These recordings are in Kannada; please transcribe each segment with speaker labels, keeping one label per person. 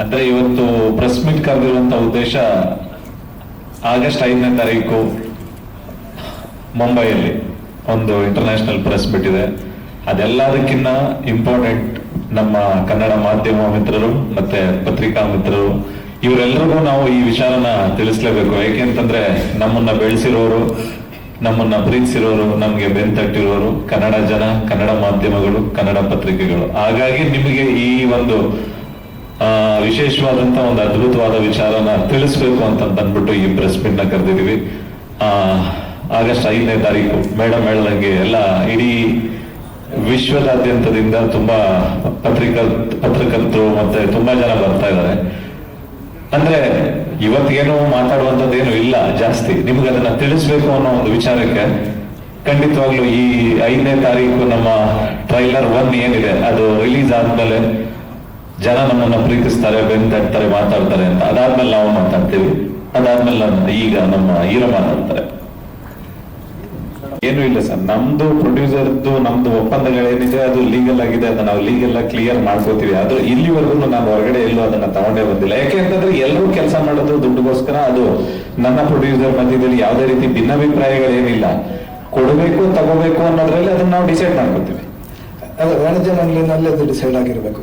Speaker 1: ಅಂದ್ರೆ ಇವತ್ತು ಪ್ರೆಸ್ ಮೀಟ್ ಕರೆದಿರುವಂತ ಉದ್ದೇಶ ಆಗಸ್ಟ್ ಐದನೇ ತಾರೀಕು ಮುಂಬೈಯಲ್ಲಿ ಒಂದು ಇಂಟರ್ನ್ಯಾಷನಲ್ ಪ್ರೆಸ್ ಮೀಟ್ ಇದೆ. ಅದೆಲ್ಲದಕ್ಕಿಂತ ಇಂಪಾರ್ಟೆಂಟ್ ನಮ್ಮ ಕನ್ನಡ ಮಾಧ್ಯಮ ಮಿತ್ರರು ಮತ್ತೆ ಪತ್ರಿಕಾ ಮಿತ್ರರು ಇವರೆಲ್ಲರಿಗೂ ನಾವು ಈ ವಿಚಾರನ ತಿಳಿಸ್ಲೇಬೇಕು. ಯಾಕೆಂತಂದ್ರೆ ನಮ್ಮನ್ನ ಬೆಳೆಸಿರೋರು, ನಮ್ಮನ್ನ ಪ್ರೀತಿಸಿರೋರು, ನಮ್ಗೆ ಬೆಂತಟ್ಟಿರೋರು ಕನ್ನಡ ಜನ, ಕನ್ನಡ ಮಾಧ್ಯಮಗಳು, ಕನ್ನಡ ಪತ್ರಿಕೆಗಳು. ಹಾಗಾಗಿ ನಿಮಗೆ ಈ ಒಂದು ವಿಶೇಷವಾದಂತ ಒಂದು ಅದ್ಭುತವಾದ ವಿಚಾರನ ತಿಳಿಸ್ಬೇಕು ಅಂತ ಅಂದ್ಬಿಟ್ಟು ಈ ಪ್ರೆಸ್ ಮೀಟ್ನ ಕರೆದಿದ್ದೀವಿ. ಆಗಸ್ಟ್ ಐದನೇ ತಾರೀಕು ಮೇಡಮ್ ಹೇಳ್ದಂಗೆ ಎಲ್ಲ ಇಡೀ ವಿಶ್ವದಾದ್ಯಂತದಿಂದ ತುಂಬಾ ಪತ್ರಿಕ, ಪತ್ರಕರ್ತರು ಮತ್ತೆ ತುಂಬಾ ಜನ ಬರ್ತಾ ಇದ್ದಾರೆ. ಅಂದ್ರೆ ಇವತ್ತೇನು ಮಾತಾಡುವಂತದ್ದೇನು ಇಲ್ಲ, ಜಾಸ್ತಿ. ನಿಮ್ಗೆ ಅದನ್ನ ತಿಳಿಸ್ಬೇಕು ಅನ್ನೋ ಒಂದು ವಿಚಾರಕ್ಕೆ ಖಂಡಿತವಾಗ್ಲೂ ಈ ಐದನೇ ತಾರೀಕು ನಮ್ಮ ಟ್ರೈಲರ್ ಒನ್ ಏನಿದೆ, ಅದು ರಿಲೀಸ್ ಆದ್ಮೇಲೆ ಜನ ನಮ್ಮನ್ನ ಪ್ರೀತಿಸ್ತಾರೆ ಬೆಂತಟ್ತಾರೆ ಮಾತಾಡ್ತಾರೆ ಅಂತ. ಅದಾದ್ಮೇಲೆ ನಾವು ಮಾತಾಡ್ತೀವಿ. ಅದಾದ್ಮೇಲೆ ಈಗ ನಮ್ಮ ಈರ ಮಾತಾಡ್ತಾರೆ. ಏನು ಇಲ್ಲ ಸರ್. ನಮ್ದು ಪ್ರೊಡ್ಯೂಸರ್ದು ನಮ್ದು ಒಪ್ಪಂದಗಳೇನಿದೆ ಅದು ಲೀಗಲ್ ಆಗಿದೆ, ಅದನ್ನ ನಾವು ಲೀಗಲ್ ಆಗಿ ಕ್ಲಿಯರ್ ಮಾಡ್ಕೋತೀವಿ. ಆದ್ರೆ ಇಲ್ಲಿವರೆಗೂ ನಾನು ಹೊರಗಡೆ ಎಲ್ಲೂ ಅದನ್ನ ತಗೊಂಡೇ ಬಂದಿಲ್ಲ. ಯಾಕೆ ಅಂತಂದ್ರೆ ಎಲ್ಲರೂ ಕೆಲಸ ಮಾಡೋದು ದುಡ್ಡುಗೋಸ್ಕರ ಅದು ನನ್ನ ಪ್ರೊಡ್ಯೂಸರ್ ಮಧ್ಯದಲ್ಲಿ ಯಾವುದೇ ರೀತಿ ಭಿನ್ನಾಭಿಪ್ರಾಯಗಳೇನಿಲ್ಲ ಕೊಡಬೇಕು, ತಗೋಬೇಕು ಅನ್ನೋದ್ರಲ್ಲಿ ಅದನ್ನ ನಾವು ಡಿಸೈಡ್ ಮಾಡ್ಕೋತೀವಿ.
Speaker 2: ವಾಣಿಜ್ಯ ಮಂಡಳಿನಲ್ಲಿ ಅದು ಡಿಸೈಡ್ ಆಗಿರಬೇಕು.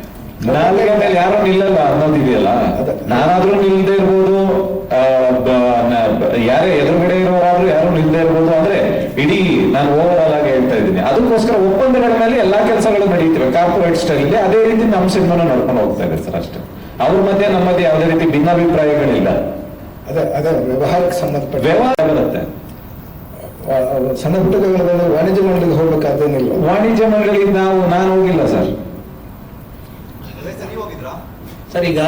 Speaker 1: ನಾಲ್ಗೆ ಮೇಲೆ ಯಾರು ನಿಲ್ಲಲ್ಲ ಅನ್ನೋದಿದೆಯಲ್ಲ. ನಾನಾದ್ರೂ ನಿಲ್ದೇ ಇರ್ಬೋದು ಯಾರೇ ಎದುರುಗಡೆ ಇರೋರಾದ್ರೂ ಯಾರು ನಿಲ್ದೇ ಇರ್ಬೋದು ಅಂದ್ರೆ ಇಡೀ ನಾನು ಓವರ್ ಆಲ್ ಆಗಿ ಹೇಳ್ತಾ ಇದ್ದೀನಿ. ಅದಕ್ಕೋಸ್ಕರ ಒಪ್ಪಂದಗಳ ಮೇಲೆ ಎಲ್ಲಾ ಕೆಲಸಗಳು ನಡೀತಿವೆ. ಕಾರ್ಪೊರೇಟ್ ಸ್ಟೈಲ್ ಅದೇ ರೀತಿ ನಮ್ಮ ಸಿನಿಮಾನ ನಡ್ಕೊಂಡು ಹೋಗ್ತಾ ಇದೆ ಸರ್ ಅಷ್ಟೇ. ಅವ್ರ ಮಧ್ಯೆ ನಮ್ಮದೇ ಯಾವುದೇ ರೀತಿ ಭಿನ್ನಾಭಿಪ್ರಾಯಗಳಿಲ್ಲ.
Speaker 2: ಅದೇ ಅದೇ ವ್ಯವಹಾರಕ್ಕೆ ಸಂಬಂಧಪಟ್ಟ
Speaker 1: ವ್ಯವಹಾರ ಬರುತ್ತೆ.
Speaker 2: ಸಣ್ಣ ಪುಟ್ಟಗಳ ವಾಣಿಜ್ಯ ಮಂಡಳಿಗೆ ಹೋಗ್ಬೇಕಾದೇನಿಲ್ಲ
Speaker 1: ವಾಣಿಜ್ಯ ಮಂಡಳಿ ನಾವು ನಾನು ಹೋಗಿಲ್ಲ ಸರ್.
Speaker 3: ಸರ್ ಈಗ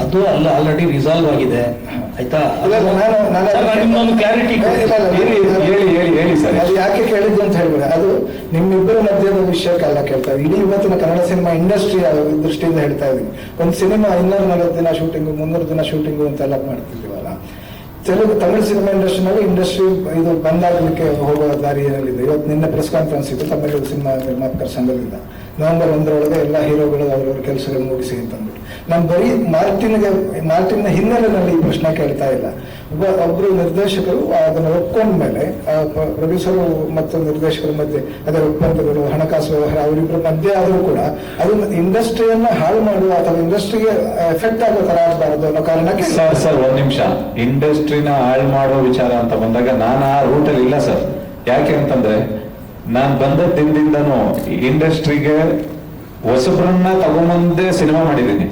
Speaker 3: ಅದು ಅಲ್ಲ ಆಲ್ರೆಡಿ ರಿಸಾಲ್ವ್ ಆಗಿದೆ. ಆಯ್ತಾ? ನಿಮ್ಮೊಂದು ಕ್ಲಾರಿಟಿ.
Speaker 1: ಹೇಳಿ ಹೇಳಿ ಹೇಳಿ ಸರ್.
Speaker 2: ಅದು ಯಾಕೆ ಕೇಳಿದ್ದು ಅಂತ ಹೇಳ್ಬೇಡ. ಅದು ನಿಮ್ಮಿಬ್ಬರ ಮಧ್ಯದ ವಿಷಯಕ್ಕೆಲ್ಲ ಕೇಳ್ತಾ ಇದ್ದೀನಿ. ಇಡೀ ಇವತ್ತಿನ ಕನ್ನಡ ಸಿನಿಮಾ ಇಂಡಸ್ಟ್ರಿ ದೃಷ್ಟಿಯಿಂದ ಹೇಳ್ತಾ ಇದ್ದೀನಿ. ಒಂದು ಸಿನಿಮಾ ಇನ್ನೂರ ನಲವತ್ತು ದಿನ ಶೂಟಿಂಗು ಮುನ್ನೂರು ದಿನ ಶೂಟಿಂಗು ಅಂತೆಲ್ಲ ಮಾಡ್ತಿದ್ದೀವಲ್ಲ. ತೆಲುಗು ತಮಿಳು ಸಿನಿಮಾ ಇಂಡಸ್ಟ್ರಿನಲ್ಲಿ ಇಂಡಸ್ಟ್ರಿ ಇದು ಬಂದಾಗಲಿಕ್ಕೆ ಹೋಗೋ ದಾರಿ ಏನಲ್ಲಿದೆ ಇವತ್ತು ನಿನ್ನೆ ಪ್ರೆಸ್ ಕಾನ್ಫರೆನ್ಸ್ ಇತ್ತು. ತಮಿಳು ಸಿನಿಮಾ ನಿರ್ಮಾಪಕರ ಸಂಘದಿಂದ. ನವೆಂಬರ್ ಒಂದರೊಳಗೆ ಎಲ್ಲ ಹೀರೋಗಳು ಅವರವರ ಕೆಲಸಗಳು ಮುಗಿಸಿ ಅಂತಂದ್ಬಿಟ್ಟು ನಾನು ಬರೀ ಮಾರ್ಟಿನ್ಗೆ, ಮಾರ್ಟಿನ್ನ ಹಿನ್ನೆಲೆಯಲ್ಲಿ ಈ ಪ್ರಶ್ನೆ ಕೇಳ್ತಾ ಇಲ್ಲ. ಒಬ್ಬ ಒಬ್ಬರು ನಿರ್ದೇಶಕರು ಅದನ್ನು ಒಪ್ಕೊಂಡ್ಮೇಲೆ ಪ್ರೊಡ್ಯೂಸರು ಮತ್ತು ನಿರ್ದೇಶಕರ ಮಧ್ಯೆ ಅದರ ಒಪ್ಪಂದಗಳು, ಹಣಕಾಸು ವ್ಯವಹಾರ ಅವರಿಬ್ಬರ ಮಧ್ಯೆ ಆದರೂ ಕೂಡ ಅದು ಇಂಡಸ್ಟ್ರಿಯನ್ನು ಹಾಳು ಮಾಡುವ ಅಥವಾ ಇಂಡಸ್ಟ್ರಿಗೆ ಎಫೆಕ್ಟ್ ಆಗೋ ತರ ಆಗಬಾರದು ಅನ್ನೋ ಕಾರಣಕ್ಕೆ
Speaker 1: ಸರ್ ಸರ್ ಒಂದ್ ನಿಮಿಷ. ಇಂಡಸ್ಟ್ರಿನ ಹಾಳು ಮಾಡೋ ವಿಚಾರ ಅಂತ ಬಂದಾಗ ನಾನು ಆ ರೂಟಲ್ಲಿ ಇಲ್ಲ, ಸರ್. ಯಾಕೆ ಅಂತಂದ್ರೆ ನಾನ್ ಬಂದ ದಿನದಿಂದನೂ ಇಂಡಸ್ಟ್ರಿಗೆ ಹೊಸಬ್ರನ್ನ ತಗೊಂಬಂದೆ ಸಿನಿಮಾ ಮಾಡಿದ್ದೀನಿ.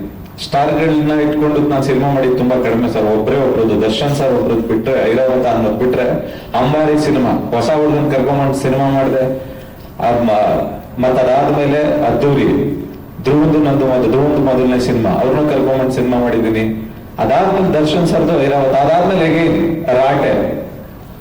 Speaker 1: ಸ್ಟಾರ್ಗಳನ್ನ ಇಟ್ಕೊಂಡು ನಾನು ಸಿನಿಮಾ ಮಾಡಿದ್ ತುಂಬಾ ಕಡಿಮೆ ಸರ್. ಒಬ್ರೇ ಒಬ್ರದ್ದು, ದರ್ಶನ್ ಸರ್ ಒಬ್ರದ್ದು ಬಿಟ್ರೆ, ಐರಾವತ ಅನ್ನೋದ್ ಬಿಟ್ರೆ, ಅಂಬಾರಿ ಸಿನಿಮಾ, ಹೊಸ ಹುಡುಗನ್ ಕರ್ಕೊಂಬಂದು ಸಿನಿಮಾ ಮಾಡಿದೆ. ಮತ್ತ ಅದಾದ್ಮೇಲೆ ಅದ್ದೂರಿ, ಧ್ರುವಂದು ನಂದು ಒಂದು ಧ್ರುವಂದು ಮೊದಲನೇ ಸಿನಿಮಾ ಅವ್ರನ್ನ ಕರ್ಕೊಂಬಂದು ಸಿನಿಮಾ ಮಾಡಿದ್ದೀನಿ. ಅದಾದ್ಮೇಲೆ ದರ್ಶನ್ ಸರ್ದು ಐರಾವತ, ಅದಾದ್ಮೇಲೆ ಹೇಗೆ? ರಾಟೆ.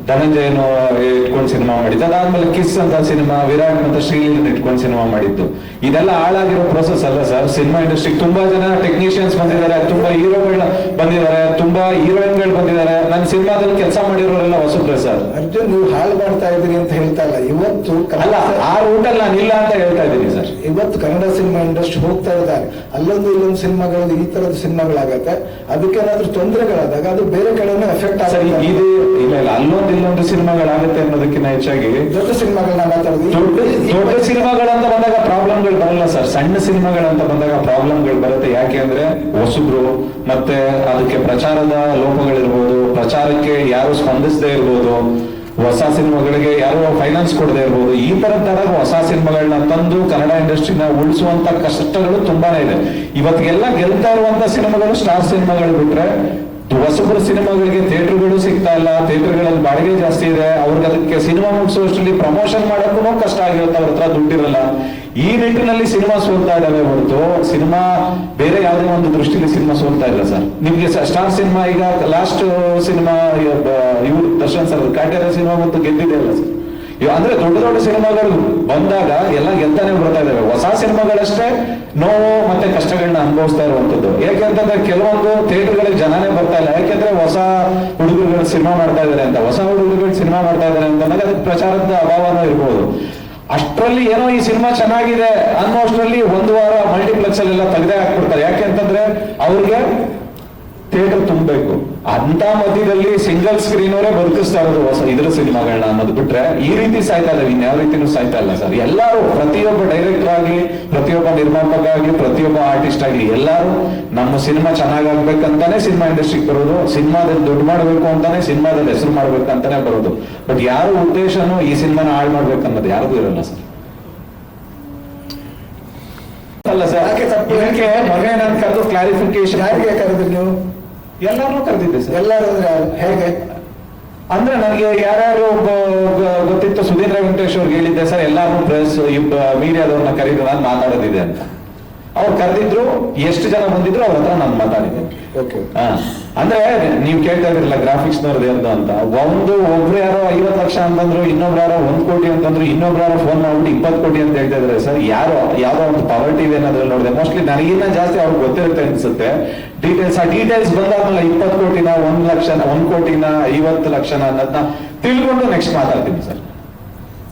Speaker 1: ಧನಂಜಯನು ಇಟ್ಕೊಂಡು ಸಿನಿಮಾ ಮಾಡಿದ್ದು. ಅದಾದ್ಮೇಲೆ ಕಿಸ್ ಅಂತ ಸಿನಿಮಾ ವಿರಾಟ್ ಮತ್ತೆ ಶ್ರೀಲೀಲನ್ ಇಟ್ಕೊಂಡು ಸಿನಿಮಾ ಮಾಡಿದ್ದು. ಇದೆಲ್ಲ ಹಾಳಾಗಿರೋ ಪ್ರೋಸೆಸ್ ಅಲ್ಲ ಸರ್ ಸಿನಿಮಾ ಇಂಡಸ್ಟ್ರಿ ತುಂಬಾ ಜನ ಟೆಕ್ನಿಷಿಯನ್ಸ್ ಬಂದಿದ್ದಾರೆ ತುಂಬಾ ಹೀರೋಗಳ ಬಂದಿದ್ದಾರೆ ತುಂಬಾ ಹೀರೋಯಿನ್ಗಳು ಬಂದಿದ್ದಾರೆ. ನನ್ನ ಸಿನಿಮಾದಲ್ಲಿ ಕೆಲಸ ಮಾಡಿರೋರೆಲ್ಲ ಹೊಸಬ್ರೆ ಸರ್
Speaker 2: ಅರ್ಜುನ್ ನೀವು ಹಾಳು ಮಾಡ್ತಾ ಇದ್ದೀರಿ ಅಂತ ಹೇಳ್ತಾ ಇಲ್ಲ. ಇವತ್ತು
Speaker 1: ಅಲ್ಲ ಆ ರೂಟಲ್ಲಿ ನಾನು ಇಲ್ಲ ಅಂತ ಹೇಳ್ತಾ ಇದ್ದೀನಿ ಸರ್
Speaker 2: ಇವತ್ತು ಕನ್ನಡ ಸಿನಿಮಾ ಇಂಡಸ್ಟ್ರಿ ಹೋಗ್ತಾ ಇದ್ದಾರೆ. ಅಲ್ಲೊಂದು ಇಲ್ಲೊಂದು ಸಿನಿಮಾಗಳಲ್ಲಿ ಈ ತರದ ಸಿನಿಮಾಗಳಾಗತ್ತೆ ಅದಕ್ಕೇನಾದ್ರೂ ತೊಂದರೆಗಳಾದಾಗ ಅದು ಬೇರೆ ಕಡೆನೂ ಎಫೆಕ್ಟ್ ಆಗುತ್ತೆ.
Speaker 1: ಇದು ಇಲ್ಲ ಇಲ್ಲ ಅಲ್ಲೊಂದು ಇಲ್ಲೊಂದು ಸಿನಿಮಾಗಳಾಗುತ್ತೆ ಅನ್ನೋದಕ್ಕಿಂತ ಹೆಚ್ಚಾಗಿ
Speaker 2: ದೊಡ್ಡ ಸಿನಿಮಾಗಳನ್ನ ಮಾತಾಡೋದು
Speaker 1: ದೊಡ್ಡ ದೊಡ್ಡ ಸಿನಿಮಾಗಳಂತ ಬಂದಾಗ ಪ್ರಾಬ್ಲಮ್ಗಳು ಬರಲ್ಲ ಸರ್. ಸಣ್ಣ ಸಿನಿಮಾಗಳಂತ ಬಂದಾಗ ಪ್ರಾಬ್ಲಮ್ಗಳು ಬರುತ್ತೆ. ಯಾಕೆ ಅಂದ್ರೆ ಹೊಸಬ್ರು ಮತ್ತೆ ಅದಕ್ಕೆ ಪ್ರಚಾರದ ಲೋಪಗಳಿರ್ಬೋದು ಪ್ರಚಾರಕ್ಕೆ ಯಾರು ಸ್ಪಂದಿಸದೇ ಇರ್ಬೋದು ಹೊಸ ಸಿನಿಮಾಗಳಿಗೆ ಯಾರು ಫೈನಾನ್ಸ್ ಕೊಡದೆ ಇರ್ಬೋದು ಈ ತರದ್ದಾದಾಗ ಹೊಸ ಸಿನಿಮಾಗಳನ್ನ ತಂದು ಕನ್ನಡ ಇಂಡಸ್ಟ್ರಿನ ಉಳಿಸುವಂತ ಕಷ್ಟಗಳು ತುಂಬಾನೇ ಇದೆ. ಇವತ್ತಿಗೆಲ್ಲ ಗೆಲ್ತಾ ಇರುವಂತ ಸಿನಿಮಾಗಳು ಸ್ಟಾರ್ ಸಿನಿಮಾಗಳು ಬಿಟ್ರೆ ಹೊಸಬ್ರ ಸಿನಿಮಾಗಳಿಗೆ ಥಿಯೇಟರ್ಗಳು ಸಿಗ್ತಾ ಇಲ್ಲ. ಥಿಯೇಟರ್ಗಳಲ್ಲಿ ಬಾಡಿಗೆ ಜಾಸ್ತಿ ಇದೆ. ಅವ್ರಿಗೆ ಅದಕ್ಕೆ ಸಿನಿಮಾ ಮುಗಿಸುವಷ್ಟರಲ್ಲಿ ಪ್ರಮೋಷನ್ ಮಾಡೋಕ್ಕೂ ಕಷ್ಟ ಆಗಿರುತ್ತೆ. ಅವ್ರ ಹತ್ರ ದುಡ್ಡಿರಲ್ಲ. ಈ ನಿಟ್ಟಿನಲ್ಲಿ ಸಿನಿಮಾ ಸೋಲ್ತಾ ಇದ್ದಾವೆ ಹೊರತು ಸಿನಿಮಾ ಬೇರೆ ಯಾವುದೇ ಒಂದು ದೃಷ್ಟಿಲಿ ಸಿನಿಮಾ ಸೋಲ್ತಾ ಇಲ್ಲ ಸರ್. ನಿಮ್ಗೆ ಸ್ಟಾರ್ ಸಿನಿಮಾ ಈಗ ಲಾಸ್ಟ್ ಸಿನಿಮಾ, ಇವ್ರು ದರ್ಶನ್ ಸರ್ ಕಾಟ್ಯಾರ ಸಿನಿಮಾ ಮತ್ತು ಗೆದ್ದಿದೆ ಅಲ್ಲ ಸರ್. ಅಂದ್ರೆ ದೊಡ್ಡ ದೊಡ್ಡ ಸಿನಿಮಾಗಳು ಬಂದಾಗ ಎಲ್ಲ ಗೆಲ್ತಾನೆ ಬರ್ತಾ ಇದಾವೆ. ಹೊಸ ಸಿನಿಮಾಗಳಷ್ಟೇ ನೋವು ಮತ್ತೆ ಕಷ್ಟಗಳನ್ನ ಅನುಭವಿಸ್ತಾ ಇರುವಂತದ್ದು ಯಾಕೆಂತಂದ್ರೆ ಕೆಲವೊಂದು ಥಿಯೇಟರ್ಗಳಿಗೆ ಜನನೇ ಬರ್ತಾ ಇಲ್ಲ. ಯಾಕೆಂದ್ರೆ ಹೊಸ ಹುಡುಗರುಗಳು ಸಿನಿಮಾ ಮಾಡ್ತಾ ಇದಾರೆ ಅಂತ. ಹೊಸ ಹುಡುಗರುಗಳು ಸಿನಿಮಾ ಮಾಡ್ತಾ ಇದಾರೆ ಅಂತಂದ್ರೆ ಅದಕ್ಕೆ ಪ್ರಚಾರದ ಅಭಾವನೂ ಇರ್ಬೋದು. ಅಷ್ಟರಲ್ಲಿ ಏನೋ ಈ ಸಿನಿಮಾ ಚೆನ್ನಾಗಿದೆ ಅನ್ನೋ ಅಷ್ಟರಲ್ಲಿ ಒಂದು ವಾರ ಮಲ್ಟಿಪ್ಲೆಕ್ಸ್ ಅಲ್ಲೆಲ್ಲ ತೆಗೆದೇ ಹಾಕ್ಬಿಡ್ತಾರೆ. ಯಾಕೆ ಅಂತಂದ್ರೆ ಅವ್ರಿಗೆ ಥಿಯೇಟರ್ ತುಂಬಬೇಕು. ಅಂತ ಮಧ್ಯದಲ್ಲಿ ಸಿಂಗಲ್ ಸ್ಕ್ರೀನ್ ಅವರೇ ಬದುಕಿಸ್ತಾ ಇರೋದು ಹೊಸ ಇದ್ರ ಸಿನಿಮಾಗಳನ್ನ ಅನ್ನೋದು ಬಿಟ್ರೆ ಈ ರೀತಿ ಸಾಯ್ತಾ ಇಲ್ಲ ಇನ್ಯಾವ ರೀತಿನೂ ಸಾಯ್ತಾ ಇಲ್ಲ ಸರ್. ಎಲ್ಲರೂ ಪ್ರತಿಯೊಬ್ಬ ಡೈರೆಕ್ಟರ್ ಆಗಿ ಪ್ರತಿಯೊಬ್ಬ ನಿರ್ಮಾಪಕ ಆಗಿ ಪ್ರತಿಯೊಬ್ಬ ಆರ್ಟಿಸ್ಟ್ ಆಗಿ ಎಲ್ಲರೂ ನಮ್ಮ ಸಿನಿಮಾ ಚೆನ್ನಾಗಾಗ್ಬೇಕಂತಾನೆ ಸಿನಿಮಾ ಇಂಡಸ್ಟ್ರಿಗೆ ಬರೋದು ಸಿನಿಮಾದಲ್ಲಿ ದುಡ್ಡು ಮಾಡಬೇಕು ಅಂತಾನೆ ಸಿನಿಮಾದಲ್ಲಿ ಹೆಸರು ಮಾಡ್ಬೇಕಂತಾನೆ ಬರೋದು. ಬಟ್ ಯಾರು ಉದ್ದೇಶನೂ ಈ ಸಿನಿಮಾನ ಹಾಳು ಮಾಡ್ಬೇಕನ್ನೋದು ಯಾರಿಗೂ ಇರಲ್ಲ ಸರ್. ಅಲ್ಲ ಸರ್?
Speaker 2: ಯಾಕೆ
Speaker 1: ಮೊನ್ನೆ ನಾನು ಕರೆದು ಕ್ಲಾರಿಫಿಕೇಶನ್
Speaker 2: ಯಾರಿಗೆ ಕರೆದ್ರಿ ನೀವು?
Speaker 1: ಎಲ್ಲಾರನ್ನೂ ಕರೆದಿದ್ದೆ ಸರ್.
Speaker 2: ಎಲ್ಲರೂ ಹೇಗೆ?
Speaker 1: ಅಂದ್ರೆ ನನಗೆ ಯಾರ್ಯಾರು ಒಬ್ಬ ಗೊತ್ತಿತ್ತು ಸುಧೀಂದ್ರ ವೆಂಕಟೇಶ್ ಅವ್ರಿಗೆ ಹೇಳಿದ್ದೆ ಸರ್ ಎಲ್ಲರೂ ಪ್ರೆಸ್ ಮೀಡಿಯಾದವ್ರನ್ನ ಕರೀದು ನಾನು ಮಾತಾಡೋದಿದೆ ಅಂತ. ಅವ್ರು ಕರೆದಿದ್ರು ಎಷ್ಟು ಜನ ಬಂದಿದ್ರು ಅವ್ರ ಹತ್ರ ನಾನು ಮಾತಾಡಿದೆ. ಅಂದ್ರೆ ನೀವು ಕೇಳ್ತಾ ಇದ್ರಲ್ಲ ಗ್ರಾಫಿಕ್ಸ್ ನವ್ರದ್ದು ಅಂತ ಅಂತ. ಒಂದು ಒಬ್ರು ಯಾರೋ ಐವತ್ತು ಲಕ್ಷ ಅಂತಂದ್ರು ಇನ್ನೊಬ್ರು ಯಾರೋ ಒಂದ್ ಕೋಟಿ ಅಂತಂದ್ರು ಇನ್ನೊಬ್ರು ಯಾರೋ ಫೋನ್ ಮಾಡ್ಬಿಟ್ಟು ಇಪ್ಪತ್ತು ಕೋಟಿ ಅಂತ ಹೇಳ್ತಾ ಇದ್ರೆ ಸರ್ ಯಾರೋ ಯಾವ್ದೋ ಒಂದು ಪವರ್ ಇದೆ ಅನ್ನೋದ್ರಲ್ಲಿ ನೋಡಿದೆ. ಮೋಸ್ಟ್ಲಿ ನನಗಿನ್ನ ಜಾಸ್ತಿ ಅವ್ರಿಗೆ ಗೊತ್ತಿರುತ್ತೆ ಅನ್ಸುತ್ತೆ. ಡೀಟೇಲ್ಸ್ ಆ ಡೀಟೇಲ್ಸ್ ಬಂದಾದ್ಮೇಲೆ ಇಪ್ಪತ್ತು ಕೋಟಿನ ಒಂದ್ ಲಕ್ಷನ ಒಂದ್ ಕೋಟಿನ ಐವತ್ತು ಲಕ್ಷನ ಅನ್ನೋದನ್ನ ತಿಳ್ಕೊಂಡು ನೆಕ್ಸ್ಟ್ ಮಾತಾಡ್ತೀನಿ ಸರ್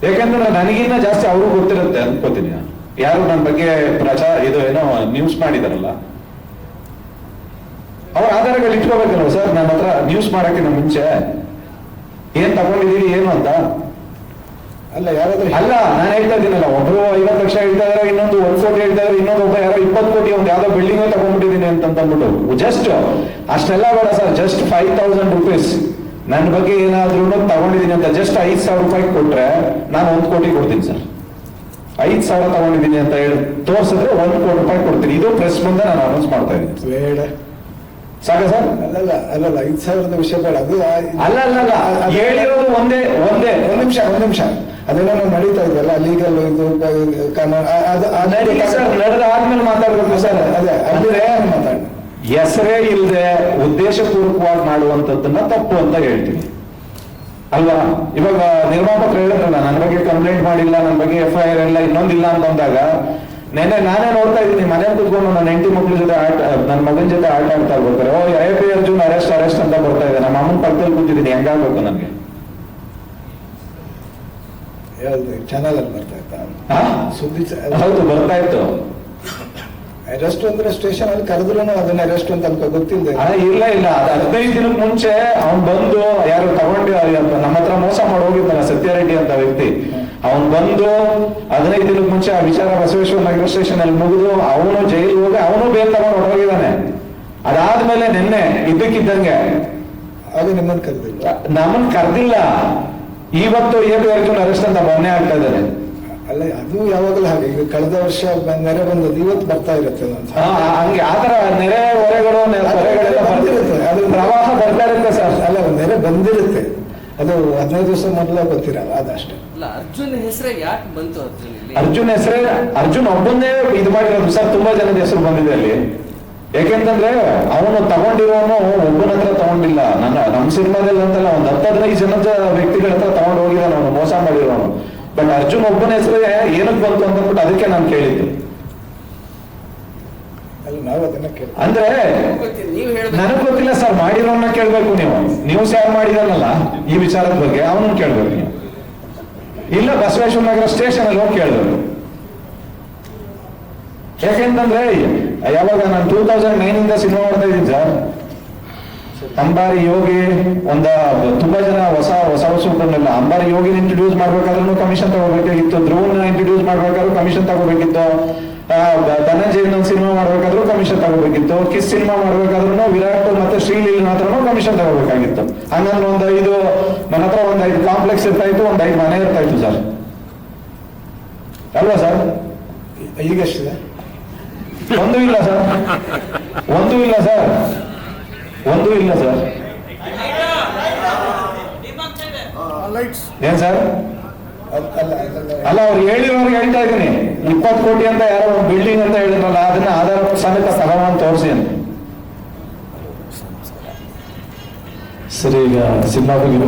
Speaker 1: ಯಾಕಂದ್ರೆ ನನಗಿನ್ನ ಜಾಸ್ತಿ ಅವ್ರಿಗೂ ಗೊತ್ತಿರುತ್ತೆ ಅನ್ಕೋತೀನಿ ನಾನು. ಯಾರು ನನ್ನ ಬಗ್ಗೆ ಪ್ರಚಾರ ಇದು ಏನೋ ನ್ಯೂಸ್ ಮಾಡಿದಾರಲ್ಲ. ಅವ್ರ ಆಧಾರಗಳು ಇಟ್ಕೋಬೇಕಲ್ವ ಸರ್? ನನ್ನ ಹತ್ರ ನ್ಯೂಸ್ ಮಾಡಕ್ಕಿಂತ ಮುಂಚೆ. ಏನ್ ತಗೊಂಡಿದ್ದೀರಿ ಏನು ಅಂತ?
Speaker 2: ಅಲ್ಲ ಯಾರಾದ್ರೂ
Speaker 1: ಅಲ್ಲ ನಾನು ಹೇಳ್ತಾ ಇದ್ದೀನಲ್ಲ ಒಬ್ರು ಐವತ್ತು ಲಕ್ಷ ಹೇಳ್ತಾ ಇದಾರೆ ಇನ್ನೊಂದು ಒಂದ್ ಕೋಟಿ ಹೇಳ್ತಾ ಇದಾರೆ ಇನ್ನೊಂದು ಒಬ್ಬ ಯಾರೋ ಇಪ್ಪತ್ತು ಕೋಟಿ ಒಂದು ಯಾವ್ದೋ ಬಿಲ್ಡಿಂಗ್ ತಗೊಂಡ್ಬಿಟ್ಟಿದ್ದೀನಿ ಅಂತ ಅಂದ್ಬಿಟ್ಟು ಜಸ್ಟ್ ಅಷ್ಟೆಲ್ಲ ಬೇಡ sir just five thousand rupees ನನ್ನ ಬಗ್ಗೆ ಏನಾದ್ರೂ ತಗೊಂಡಿದ್ದೀನಿ ಅಂತ ಜಸ್ಟ್ ಐದ್ ಸಾವಿರ ರೂಪಾಯಿ ಕೊಟ್ರೆ ನಾನು ಒಂದ್ ಕೋಟಿ ಕೊಡ್ತೀನಿ ಸರ್. ಐದ್ ಸಾವಿರ ತಗೊಂಡಿದ್ದೀನಿ ಅಂತ ಹೇಳಿ ತೋರ್ಸಿದ್ರೆ ಒಂದ್ ಕೋಟಿ ರೂಪಾಯಿ ಕೊಡ್ತೀನಿ. ಇದು ಪ್ರೆಸ್ ಮುಂದೆ ನಾನು ಅನೌನ್ಸ್ ಮಾಡ್ತಾ ಇದ್ದೀನಿ.
Speaker 2: ಬೇಡ.
Speaker 1: ಸಾಕ ಸರ್?
Speaker 2: ಅಲ್ಲಲ್ಲ ಅಲ್ಲಲ್ಲ ಐದು ಸಾವಿರದ ವಿಷಯ ಬೇಡ. ಅದು
Speaker 1: ಅಲ್ಲ ಅಲ್ಲ ಹೇಳಿರೋದು ಒಂದೇ ಒಂದೇ.
Speaker 2: ಒಂದು ನಿಮಿಷ ಒಂದು ನಿಮಿಷ. ಅದೇನೋ ನಡೀತಾ ಇದೆಯಲ್ಲ ಲೀಗಲ್ ಇದು ಕಾನೂನು
Speaker 1: ನಡೆದ ಆದ್ಮೇಲೆ ಮಾತಾಡ್ಬೇಕು ಸರ್.
Speaker 2: ಅದೇ
Speaker 1: ಅಂದ್ರೆ
Speaker 2: ಮಾತಾಡ ಮಾತಾಡಿ
Speaker 1: ಹೆಸರೇ ಇಲ್ಲದೆ ಉದ್ದೇಶಪೂರ್ವಕವಾಗಿ ಮಾಡುವಂಥದ್ದನ್ನ ತಪ್ಪು ಅಂತ ಹೇಳ್ತೀನಿ. ಅಲ್ವಾ? ಇವಾಗ ನಿರ್ಮಾಪಕರು ಹೇಳಿದ್ರಲ್ಲ ನನ್ನ ಬಗ್ಗೆ ಕಂಪ್ಲೇಂಟ್ ಮಾಡಿಲ್ಲ ನನ್ನ ಬಗ್ಗೆ ಎಫ್ ಐ ಆರ್ ಇಲ್ಲ ಇನ್ನೊಂದಿಲ್ಲ ಅಂತ ಅಂದಾಗ ನೆನ್ನೆ ನಾನೇ ನೋಡ್ತಾ ಇದ್ದೀನಿ ಮನೆ ಕುತ್ಕೊಂಡು ನನ್ನ ಹೆಂಡತಿ ಮಕ್ಳ ಜೊತೆ ಆಟ ನನ್ನ ಮಗನ ಜೊತೆ ಆಟ ಆಡ್ತಾ ಇರ್ಬೇಕಾರೆ O I P Arjun arrest arrest ಅಂತ ಬರ್ತಾ ಇದೆ. ನಮ್ಮ ಅಮ್ಮನ ಪಕ್ಕದಲ್ಲಿ ಕೂತಿದ್ದೀನಿ. ಹೆಂಗಾಗ್ಬೇಕು ನನಗೆ?
Speaker 2: ಚಾನಲ್ ಅಲ್ಲಿ ಬರ್ತಾ ಇತ್ತು? ಸುದ್ದಿ
Speaker 1: ಹೌದು ಬರ್ತಾ ಇತ್ತು.
Speaker 2: ಅರೆಸ್ಟ್ ಅಂದ್ರೆ ಸ್ಟೇಷನ್ ಅಲ್ಲಿ ಕರೆದ್ರು ಅದನ್ನ ಅರೆಸ್ಟ್ ಅಂತ ಅನ್ಕೋ ಗೊತ್ತಿಲ್ಲದೆ
Speaker 1: ಅಣ್ಣ, ಇಲ್ಲ ಇಲ್ಲ. ಅದು ಹದಿನೈದು ದಿನಕ್ಕೆ ಮುಂಚೆ ಅವ್ನ್ ಬಂದು ಯಾರು ತಗೊಂಡು ನಮ್ಮ ಹತ್ರ ಮೋಸ ಮಾಡಿ ಹೋಗಿದ್ದಾನೆ ಸತ್ಯಾರೆಡ್ಡಿ ಅಂತ ವ್ಯಕ್ತಿ. ಅವನ್ ಬಂದು ಹದಿನೈದು ದಿನಕ್ಕೆ ಮುಂಚೆ ಆ ವಿಚಾರ ಬಸವೇಶ್ವರ ನಗರ ಸ್ಟೇಷನ್ ಅಲ್ಲಿ ಮುಗಿದು ಅವನು ಜೈಲ್ ಹೋಗಿ ಅವನು ಬೇಲ್ ತಗೊಂಡು ಹೊರಗಿದ್ದಾನೆ ಅದಾದ್ಮೇಲೆ ನಿನ್ನೆ ಇದ್ದಕ್ಕಿದ್ದಂಗೆ.
Speaker 2: ಅದು ನಿಮ್ಮನ್ನ ಕರೆದಿಲ್ಲ.
Speaker 1: ನಮ್ಮನ್ ಕರ್ದಿಲ್ಲ. ಇವತ್ತು ಏಟು ಅರ್ಜುನ್ ಅರೆಸ್ಟ್ ಅಂತ ಮೊನ್ನೆ ಆಗ್ತಾ ಇದ್ದಾರೆ.
Speaker 2: ಅಲ್ಲ ಅದು ಯಾವಾಗಲೂ ಹಾಗೆ. ಈಗ ಕಳೆದ ವರ್ಷ ನೆರೆ ಬಂದದ್ದು ಇವತ್ತು ಬರ್ತಾ ಇರುತ್ತೆ
Speaker 1: ಆ, ಹಂಗೆ. ಆತರ ನೆರೆ ಹೊರೆಗಳು ಬರ್ತಿರುತ್ತೆ ಅದು ಪ್ರವಾಹ ಬರ್ತಾ ಇರುತ್ತೆ ಸರ್.
Speaker 2: ಅಲ್ಲ ನೆರೆ ಬಂದಿರುತ್ತೆ. ಅದು ಹದಿನೈದು ದಿವಸ ಮೊದಲ ಗೊತ್ತಿರಲ್ಲ ಅದಷ್ಟೇ.
Speaker 4: ಅಲ್ಲ ಅರ್ಜುನ್ ಹೆಸರೇ ಯಾಕೆ ಬಂತು ಅರ್ಜುನ್
Speaker 1: ಅರ್ಜುನ್ ಹೆಸರೇ ಅರ್ಜುನ್ ಒಬ್ಬನೇ ಇದು ಮಾಡಿರೋದು. ಸರ್ ತುಂಬಾ ಜನದ ಹೆಸರು ಬಂದಿದೆ ಅಲ್ಲಿ. ಯಾಕೆಂತಂದ್ರೆ ಅವನು ತಗೊಂಡಿರೋನು ಒಬ್ಬನ ಹತ್ರ ತಗೊಂಡಿಲ್ಲ. ನನ್ನ ನಮ್ಮ ಸಿನಿಮಾದಲ್ಲಿ ಅಂತಲ್ಲ ಒಂದು ಹತ್ತು ಹದಿನೈದು ಜನದ ವ್ಯಕ್ತಿಗಳ ಹತ್ರ ತಗೊಂಡು ಹೋಗಿದ್ದಾನೆ ಅವನು. ಮೋಸ ಮಾಡಿರೋನು. ಬಟ್ ಅರ್ಜುನ್ ಒಬ್ಬನ ಹೆಸರೇ ಏನಕ್ಕೆ ಬಂತು ಅಂತ ಅಂದ್ಬಿಟ್ಟು ಅದಕ್ಕೆ ನಾನು ಕೇಳಿದ್ದು.
Speaker 2: ಅಲ್ಲ ನಾವು ಅದನ್ನ ಕೇಳಿ
Speaker 4: ನೀವು
Speaker 1: ಅಂದ್ರೆ ನನಗ್ ಗೊತ್ತಿಲ್ಲ ಸರ್ ಮಾಡಿರೋನ್ನ ಕೇಳ್ಬೇಕು ನೀವು. ನ್ಯೂಸ್ ಯಾರು ಮಾಡಿದಾನಲ್ಲ ಈ ವಿಚಾರದ ಬಗ್ಗೆ ಅವನನ್ನ ಕೇಳ್ಬೇಕು ನೀವು. ಇಲ್ಲ ಬಸವೇಶ್ವರ ನಗರ ಸ್ಟೇಷನ್ ಅಲ್ಲಿ ಹೋಗಿ ಕೇಳ್ಬೇಕು. ಯಾಕೆಂತಂದ್ರೆ ಯಾವಾಗ ನಾನು ಟೂ ತೌಸಂಡ್ ನೈನ್ ಇಂದ ಸಿನಿಮಾ ಮಾಡ್ತಾ ಇದ್ದೀನಿ ಸರ್ ಅಂಬಾರಿ ಯೋಗಿ ಒಂದ ತುಂಬಾ ಜನ ಹೊಸ ಹೊಸ ಹೊಸಬ್ರನ್ನೆಲ್ಲ ಅಂಬಾರಿ ಯೋಗಿನ ಇಂಟ್ರೊಡ್ಯೂಸ್ ಮಾಡ್ಬೇಕಾದ್ರೂ ಕಮಿಷನ್ ತಗೋಬೇಕಾಗಿತ್ತು ಧ್ರುವನ ಇಂಟ್ರೊಡ್ಯೂಸ್ ಮಾಡ್ಬೇಕಾದ್ರೂ ಕಮಿಷನ್ ತಗೋಬೇಕಿತ್ತು ಧನಂಜಯನ ಒಂದು ಸಿನಿಮಾ ಮಾಡ್ಬೇಕಾದ್ರೂ ಕಮಿಷನ್ ತಗೋಬೇಕಿತ್ತು ಕಿಸ್ ಸಿನಿಮಾ ಮಾಡ್ಬೇಕಾದ್ರೂ ವಿರಾಟ್ ಮತ್ತೆ ಶ್ರೀಲೀಲ್ ಹತ್ರನೂ ಕಮಿಷನ್ ತಗೋಬೇಕಾಗಿತ್ತು. ಹಂಗಂದ್ರೆ ಒಂದು ಐದು ನನ್ನ ಹತ್ರ ಒಂದು ಐದು ಕಾಂಪ್ಲೆಕ್ಸ್ ಇರ್ತಾ ಇತ್ತು ಒಂದು ಐದು ಮನೆ ಇರ್ತಾ ಇತ್ತು ಸರ್ ಅಲ್ವಾ ಸರ್
Speaker 2: ಈಗ ಎಷ್ಟಿದೆ?
Speaker 1: ಒಂದು ಇಲ್ಲ ಸರ್ ಒಂದು ಇಲ್ಲ ಸರ್ ಒಂದು ಇಲ್ಲ ಸರ್. ಏನ್ ಸರ್? ಅಲ್ಲ ಅವ್ರು ಹೇಳಿರೋರ್ಗೆ ಹೇಳ್ತಾ ಇದ್ದೀನಿ. ಇಪ್ಪತ್ತು ಕೋಟಿ ಅಂತ ಯಾರೋ ಒಂದು ಬಿಲ್ಡಿಂಗ್ ಅಂತ ಹೇಳಿದ್ರಲ್ಲ ಅದನ್ನ ಆಧಾರ ಸಮೇತ ತಗೊಂಡ್ ತೋರಿಸಿ ಅಂತ. ಸರಿ ಈಗ ಸಿನಿಮಾ ಬಗ್ಗೆ